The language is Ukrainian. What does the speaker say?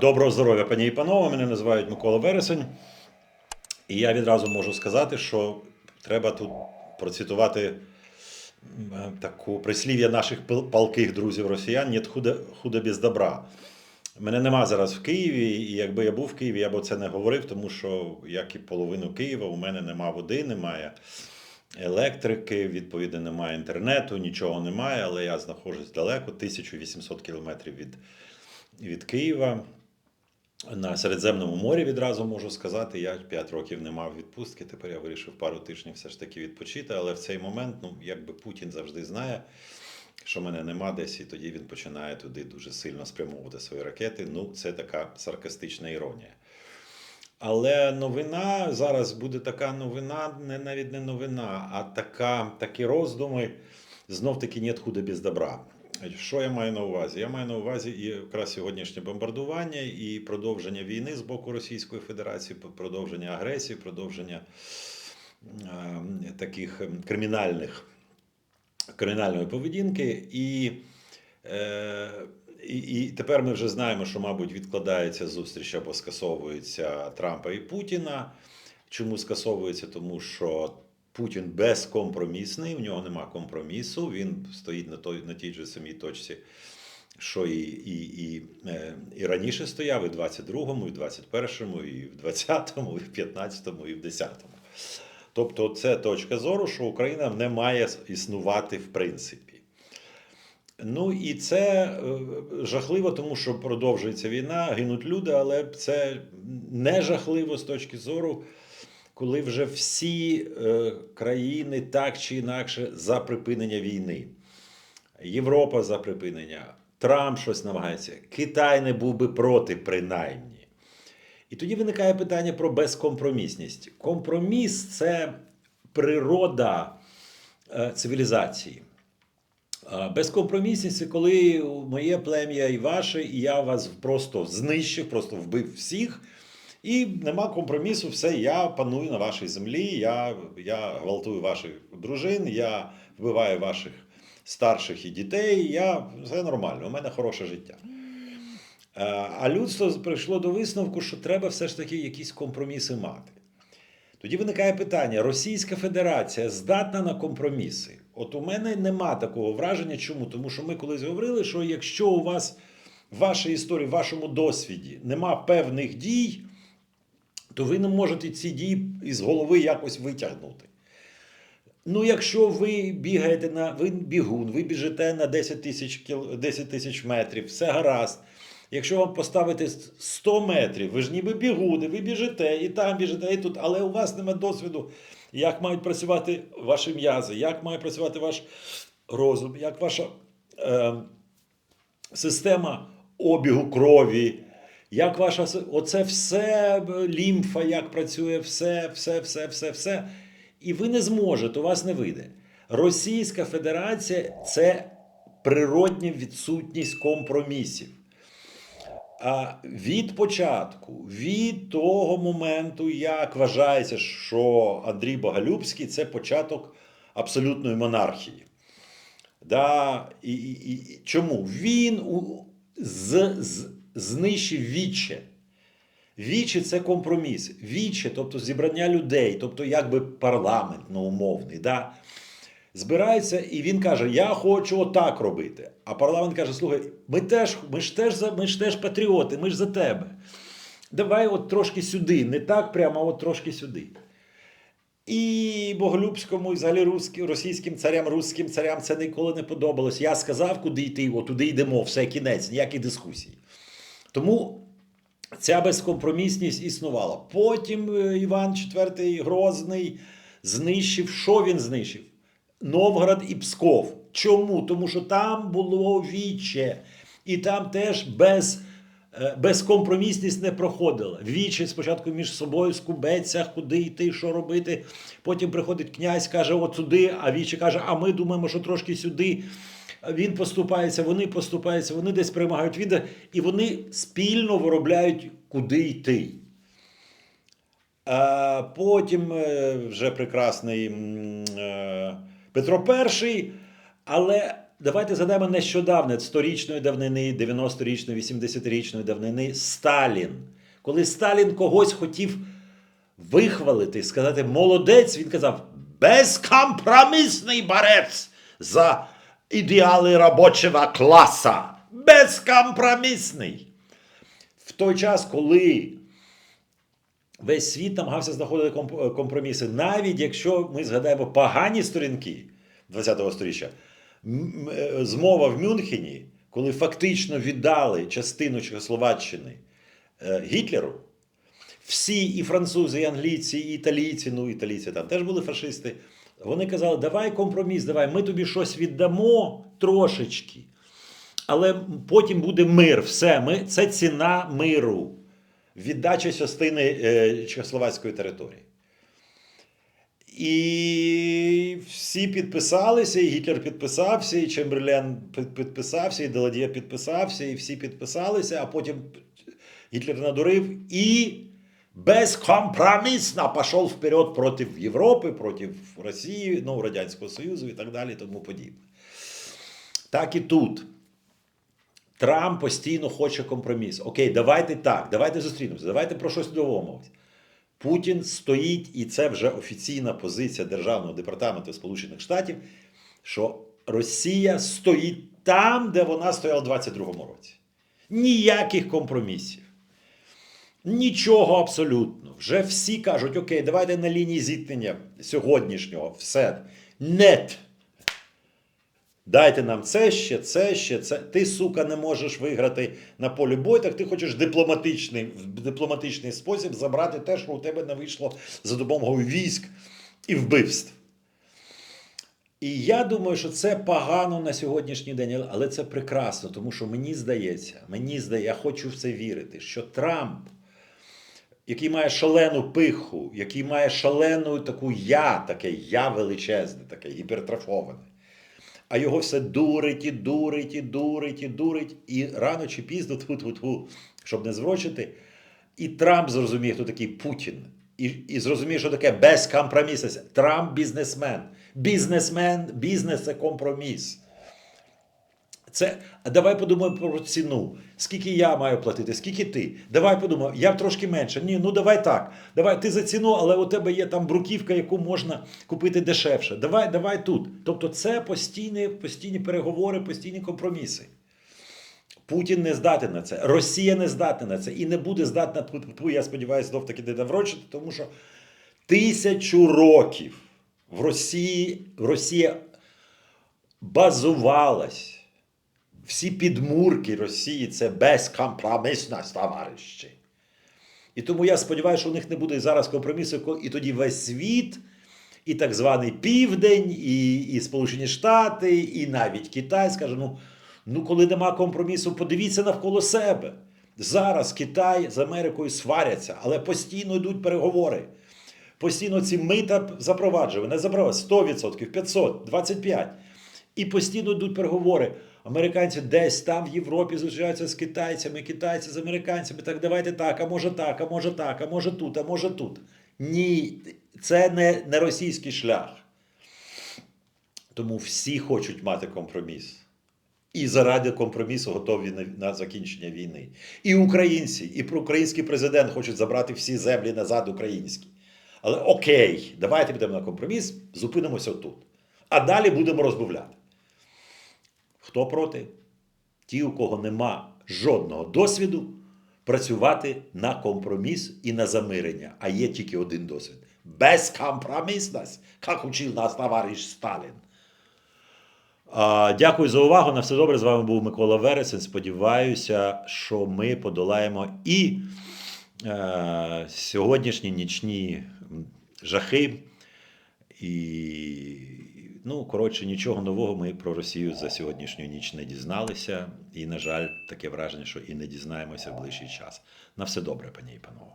Доброго здоров'я, пані і панове. Мене називають Микола Вересень. І я відразу можу сказати, що треба тут процитувати е, таку прислів'я наших палких друзів росіян «Нєт худа, худа без добра. Мене нема зараз в Києві, і якби я був в Києві, я б це не говорив, тому що, як і половину Києва, у мене нема води, немає електрики, відповідно, немає інтернету, нічого немає, але я знаходжусь далеко, 1800 кілометрів від, від Києва. На Середземному морі відразу можу сказати, я 5 років не мав відпустки. Тепер я вирішив пару тижнів все ж таки відпочити. Але в цей момент, ну якби Путін завжди знає, що мене нема десь, і тоді він починає туди дуже сильно спрямовувати свої ракети. Ну, це така саркастична іронія. Але новина зараз буде така новина, не навіть не новина, а така, такі роздуми. Знов таки нет худа без добра. Що я маю на увазі? Я маю на увазі і якраз сьогоднішнє бомбардування і продовження війни з боку Російської Федерації, продовження агресії, продовження е, таких ем, кримінальних кримінальної поведінки. І, е, і, і тепер ми вже знаємо, що, мабуть, відкладається зустріч або скасовується Трампа і Путіна. Чому скасовується? Тому що Путін безкомпромісний, в нього нема компромісу, він стоїть на, той, на тій же самій точці, що і, і, і, е, і раніше стояв, і в 22-му, і в 21-му, і в 20-му, і в 15-му, і в 10-му. Тобто, це точка зору, що Україна не має існувати в принципі. Ну і це е, жахливо, тому що продовжується війна, гинуть люди, але це не жахливо з точки зору, коли вже всі е, країни так чи інакше за припинення війни. Європа за припинення, Трамп щось намагається, Китай не був би проти, принаймні. І тоді виникає питання про безкомпромісність. Компроміс це природа е, цивілізації. Безкомпромісність це коли моє плем'я і ваше, і я вас просто знищив, просто вбив всіх. І нема компромісу, все, я паную на вашій землі, я, я гвалтую ваших дружин, я вбиваю ваших старших і дітей. Я, все нормально, у мене хороше життя. Е, А людство прийшло до висновку, що треба все ж таки якісь компроміси мати. Тоді виникає питання: Російська Федерація здатна на компроміси? От у мене нема такого враження. Чому? Тому що ми колись говорили, що якщо у вас в вашій історії, в вашому досвіді нема певних дій, то ви не можете ці дії із голови якось витягнути. Ну, якщо ви бігаєте на ви бігун, ви біжите на 10 тисяч кіл... 10 тисяч метрів, все гаразд. Якщо вам поставити 100 метрів, ви ж ніби бігуни, ви біжите і там біжите, і тут, але у вас немає досвіду, як мають працювати ваші м'язи, як має працювати ваш розум, як ваша е, система обігу крові, як ваша оце все лімфа, як працює, все, все, все, все, все. І ви не зможете, у вас не вийде. Російська Федерація це природня відсутність компромісів. А від початку, від того моменту, як вважається, що Андрій Боголюбський це початок абсолютної монархії. Да, і, і, і чому? Він у, з, з, знищив віче. Віче це компроміс. Віче, тобто зібрання людей, тобто якби парламент ну, умовний. Да? Збирається, і він каже: Я хочу отак робити. А парламент каже: слухай, ми теж, ми ж теж, ми ж теж патріоти, ми ж за тебе. Давай от трошки сюди, не так прямо, а от трошки сюди. І Боголюбському, і взагалі русським, російським царям, русським царям це ніколи не подобалось. Я сказав, куди йти, от туди йдемо, все кінець, ніяких дискусій. Тому ця безкомпромісність існувала. Потім е, Іван IV Грозний знищив. Що він знищив? Новгород і Псков. Чому? Тому що там було віче, і там теж без, безкомпромісність не проходила. Віче спочатку між собою скубеться, куди йти, що робити. Потім приходить князь, каже, от сюди, а віче каже, а ми думаємо, що трошки сюди. Він поступається, вони поступаються, вони десь перемагають від, і вони спільно виробляють, куди йти. Потім е, вже прекрасний е, Петро І, але давайте згадаємо нещодавне 100-річної давнини, 90-річної, 80-річної давнини Сталін. Коли Сталін когось хотів вихвалити, сказати молодець, він казав безкомпромісний борець за ідеали робочого класа. Безкомпромісний. В той час, коли весь світ намагався знаходити компроміси, навіть якщо ми згадаємо погані сторінки ХХ століття, м- е, змова в Мюнхені, коли фактично віддали частину Чехословаччини е, Гітлеру, всі і французи, і англійці, і італійці, ну італійці там теж були фашисти. Вони казали, давай компроміс, давай, ми тобі щось віддамо трошечки. Але потім буде мир. Все, ми, це ціна миру. Віддача частини е, Чехословацької території. І всі підписалися, і Гітлер підписався, і Чемберлен підписався, і Деладє підписався, і всі підписалися, а потім Гітлер надурив і безкомпромісно пішов вперед проти Європи, проти Росії, ну, Радянського Союзу і так далі, тому подібне. Так і тут. Трамп постійно хоче компроміс. Окей, давайте так, давайте зустрінемося, давайте про щось домовимося. Путін стоїть, і це вже офіційна позиція Державного департаменту Сполучених Штатів, що Росія стоїть там, де вона стояла у 22-му році. Ніяких компромісів. Нічого абсолютно. Вже всі кажуть, окей, давайте на лінії зіткнення сьогоднішнього все. Нет. Дайте нам це ще, це ще, це. Ти, сука, не можеш виграти на полі бою, так ти хочеш дипломатичний, в дипломатичний спосіб забрати те, що у тебе не вийшло за допомогою військ і вбивств. І я думаю, що це погано на сьогоднішній день, але це прекрасно, тому що мені здається, мені здається, я хочу в це вірити, що Трамп, який має шалену пиху, який має шалену таку я, таке я величезне, таке гіпертрофоване. А його все дурить і дурить, і дурить, і дурить. І рано чи пізно, тьфу-тьфу-тьфу, щоб не зврочити. І Трамп зрозуміє, хто такий Путін. І, і зрозуміє, що таке без компромісу. Трамп бізнесмен. Бізнесмен, бізнес це компроміс. Це, давай подумаємо про ціну. Скільки я маю платити, скільки ти? Давай подумаємо, я трошки менше. Ні, ну давай так. Давай ти за ціну, але у тебе є там бруківка, яку можна купити дешевше. Давай, давай тут. Тобто це постійні, постійні переговори, постійні компроміси. Путін не здатен на це, Росія не здатна на це і не буде здатна, я сподіваюся, знов таки не наврочити, тому що тисячу років в Росії, Росія базувалась. Всі підмурки Росії це безкомпромісність, товариші. І тому я сподіваюся, що у них не буде зараз компромісу, і тоді весь світ, і так званий Південь, і, і Сполучені Штати, і навіть Китай скаже: ну, ну, коли нема компромісу, подивіться навколо себе. Зараз Китай з Америкою сваряться, але постійно йдуть переговори. Постійно ці мита запроваджують, не запроваджують 100%, 500, 25%. І постійно йдуть переговори. Американці десь там в Європі зустрічаються з китайцями, китайці з американцями. Так давайте так, а може так, а може так, а може тут, а може тут. Ні, це не, не російський шлях. Тому всі хочуть мати компроміс. І заради компромісу готові на, на закінчення війни. І українці, і український президент хочуть забрати всі землі назад українські. Але окей, давайте підемо на компроміс, зупинимося тут. А далі будемо розмовляти. Хто проти? Ті, у кого нема жодного досвіду, працювати на компроміс і на замирення. А є тільки один досвід. Безкомпромісність, як учив нас товариш Сталін. Дякую за увагу. На все добре. З вами був Микола Вересень. Сподіваюся, що ми подолаємо і е, сьогоднішні нічні жахи. І, ну, коротше, нічого нового ми про Росію за сьогоднішню ніч не дізналися. І, на жаль, таке враження, що і не дізнаємося в ближчий час. На все добре, пані і панове.